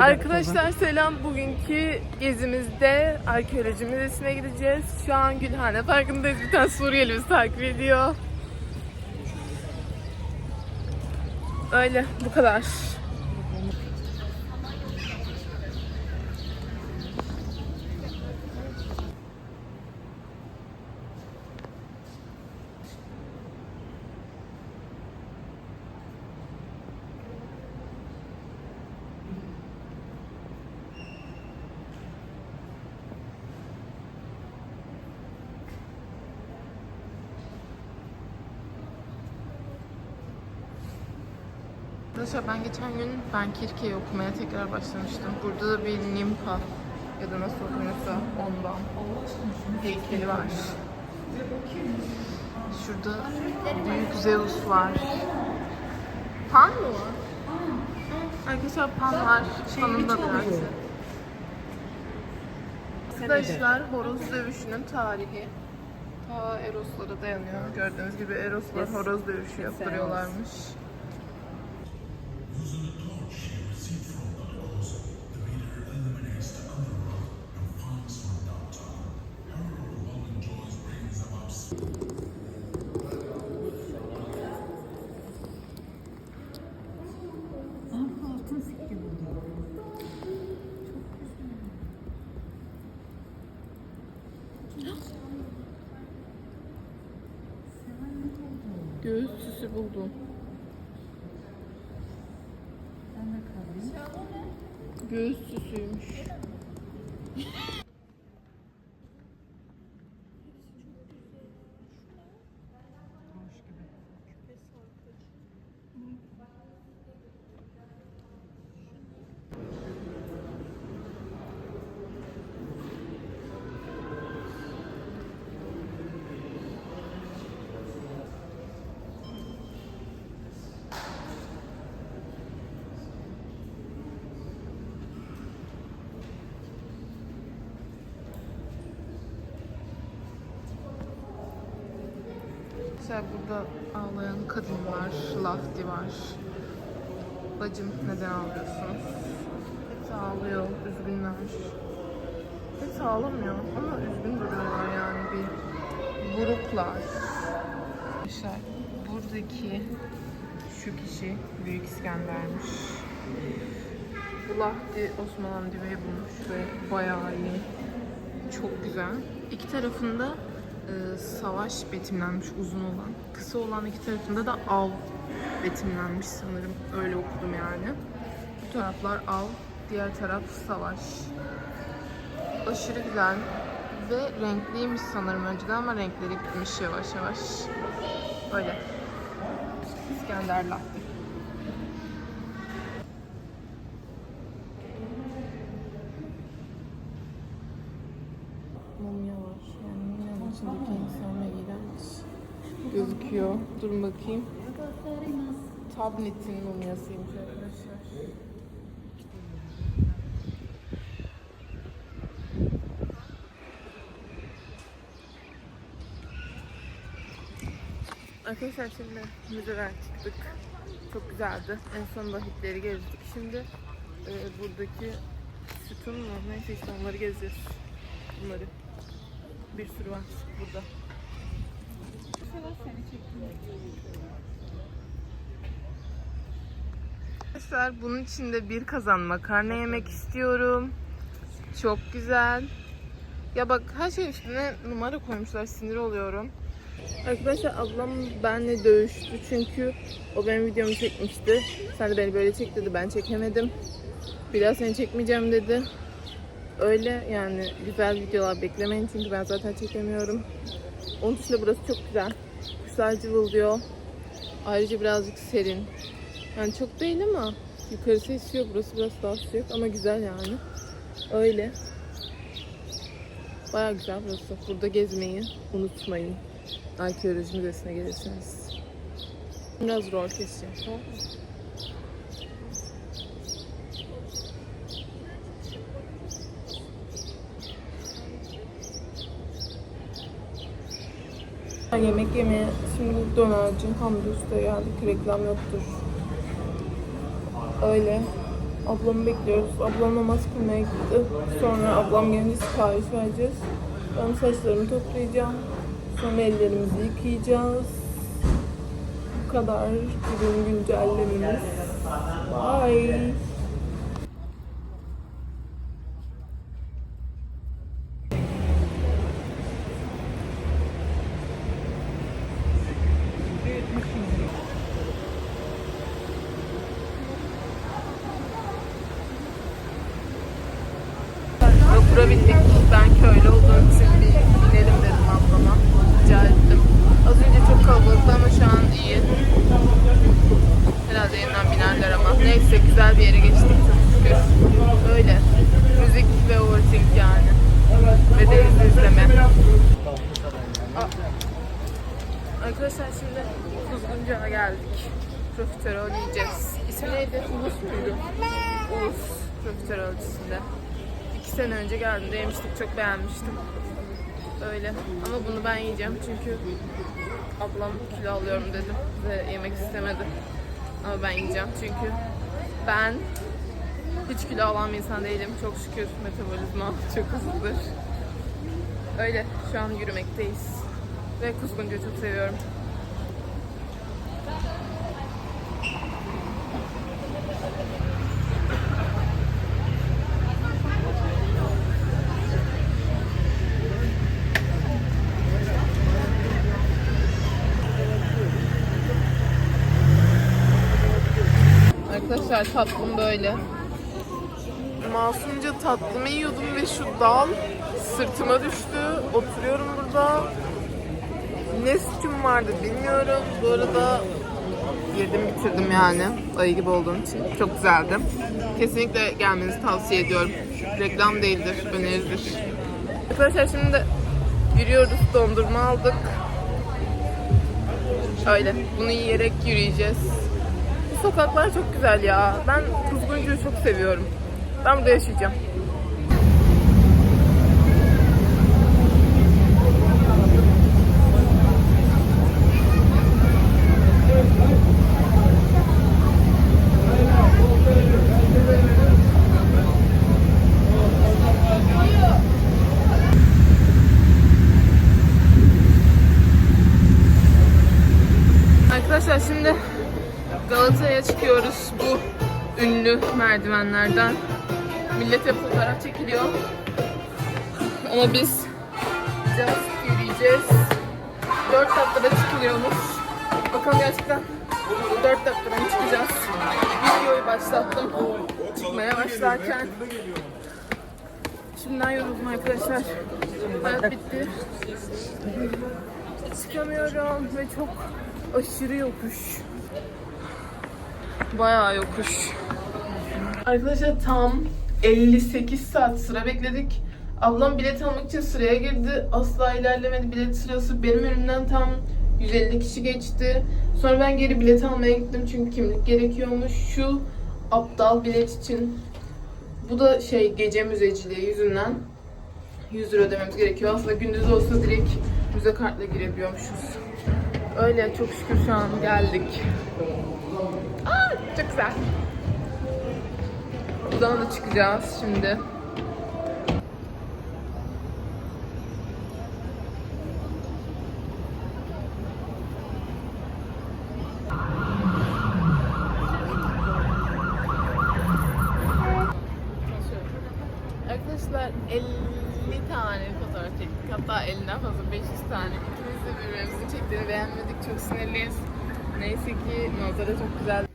Arkadaşlar selam. Bugünkü gezimizde arkeoloji müzesine gideceğiz. Şu an Gülhane Parkı'ndayız. Bir tane Suriyeli bizi takip ediyor. Öyle bu kadar. Arkadaşlar ben geçen gün ben Kirke'yi okumaya tekrar başlamıştım. Burada da bir Nimpa ya da nasıl okunuyorsa ondan heykeli var. Şurada büyük Zeus var. Pan mı? Arkadaşlar pan var. Panın da biraz. Arkadaşlar horoz dövüşünün tarihi ta Eroslara dayanıyor. Gördüğünüz gibi Eroslar horoz dövüşü yaptırıyorlarmış. Altın. Göğüs süsü buldum. Göğüs süsüymüş. Mesela burada ağlayan kadın var, Lafti var. Bacım neden ağlıyorsun? Hepsi ağlıyor, üzgünler. Hepsi ağlamıyor ama üzgün duruyorlar yani bir buruklar. Arkadaşlar buradaki şu kişi Büyük İskender'miş. Bu Lahti Osman Hamdi Bey bulmuş ve bayağı iyi. Çok güzel. İki tarafında e, savaş betimlenmiş uzun olan. Kısa olan iki tarafında da av betimlenmiş sanırım. Öyle okudum yani. Bu taraflar av, diğer taraf savaş. Aşırı güzel ve renkliymiş sanırım önceden ama renkleri gitmiş yavaş yavaş. Öyle. İskender Lahti. Mumya var. Yani mumyanın içindeki insan ve iğrenç gözüküyor. Durun bakayım. Tablet'in mumyasıymış arkadaşlar. Arkadaşlar şimdi müzeden çıktık. Çok güzeldi. En son lahitleri gezdik. Şimdi e, buradaki sütun mu? Neyse işte onları gezeceğiz. Bunları. Bir sürü var burada. Arkadaşlar bunun içinde bir kazan makarna yemek istiyorum. Çok güzel. Ya bak her şey üstüne numara koymuşlar sinir oluyorum. Arkadaşlar ablam benle dövüştü çünkü o benim videomu çekmişti. Sen de beni böyle çek dedi ben çekemedim. Bir daha seni çekmeyeceğim dedi. Öyle yani güzel videolar beklemeyin çünkü ben zaten çekemiyorum. Onun dışında burası çok güzel. Kuşlar cıvıldıyor. Ayrıca birazcık serin. Yani çok değil ama yukarısı esiyor. Burası biraz daha sıcak ama güzel yani. Öyle. Baya güzel burası. Burada gezmeyi unutmayın. Arkeoloji Müzesi'ne gelirsiniz. Biraz rol keseceğim. Tamam mı? Yemek yemeye şimdi dönerci Hamdi geldik. Reklam yoktur. Öyle. Ablamı bekliyoruz. Ablam namaz kılmaya gitti. Sonra ablam gelince sipariş vereceğiz. Ben saçlarımı toplayacağım. Sonra ellerimizi yıkayacağız. Bu kadar ürün güncellememiz. Bye. Vapura bindik. Ben köylü olduğum için bir binelim dedim ablama. Rica ettim. Az önce çok kalabalıktı ama şu an iyi. Herhalde yeniden binerler ama. Neyse güzel bir yere geçtik çok şükür. Öyle. Müzik ve overthink yani. Ve deniz izleme. Aa. Arkadaşlar şimdi Kuzguncu'ya geldik. Profiterol yiyeceğiz. İsmi neydi? Ulus muydu? Ulus Profiterolcüsünde. İki sene önce geldiğimde yemiştik. Çok beğenmiştim. Öyle. Ama bunu ben yiyeceğim çünkü ablam kilo alıyorum dedi ve yemek istemedi. Ama ben yiyeceğim çünkü ben hiç kilo alan bir insan değilim. Çok şükür metabolizma çok hızlıdır. Öyle. Şu an yürümekteyiz. Ve kuzguncuyu çok seviyorum. Arkadaşlar tatlım böyle. Masumca tatlımı yiyordum ve şu dal sırtıma düştü. Oturuyorum burada. Ne sütüm vardı bilmiyorum. Bu arada yedim bitirdim yani. Ayı gibi olduğum için. Çok güzeldi. Kesinlikle gelmenizi tavsiye ediyorum. Reklam değildir, öneridir. Arkadaşlar şimdi de yürüyoruz. Dondurma aldık. Öyle. Bunu yiyerek yürüyeceğiz. Sokaklar çok güzel ya. Ben Kuzguncu'yu çok seviyorum. Ben burada yaşayacağım. Arkadaşlar şimdi Galata'ya çıkıyoruz bu merdivenlerden. Millete fotoğraf çekiliyor. Ama biz just yürüyeceğiz. 4 dakikada çıkılıyormuş. Bakalım gerçekten 4 dakikada mı çıkacağız? Videoyu başlattım. Çıkmaya başlarken. Şimdiden yoruldum arkadaşlar. Hayat bitti. Çıkamıyorum ve çok aşırı yokuş. Bayağı yokuş. Arkadaşlar tam 58 saat sıra bekledik. Ablam bilet almak için sıraya girdi. Asla ilerlemedi bilet sırası. Benim önümden tam 150 kişi geçti. Sonra ben geri bilet almaya gittim çünkü kimlik gerekiyormuş. Şu aptal bilet için. Bu da şey gece müzeciliği yüzünden 100 lira ödememiz gerekiyor. Aslında gündüz olsa direkt müze kartla girebiliyormuşuz. Öyle çok şükür şu an geldik. Aa, çok güzel. Buradan da çıkacağız şimdi. Arkadaşlar 50 tane fotoğraf çektik. Hatta 50'den fazla 500 tane. İkimiz de birbirimizin çektiğini beğenmedik. Çok sinirliyiz. Neyse ki manzara çok güzel.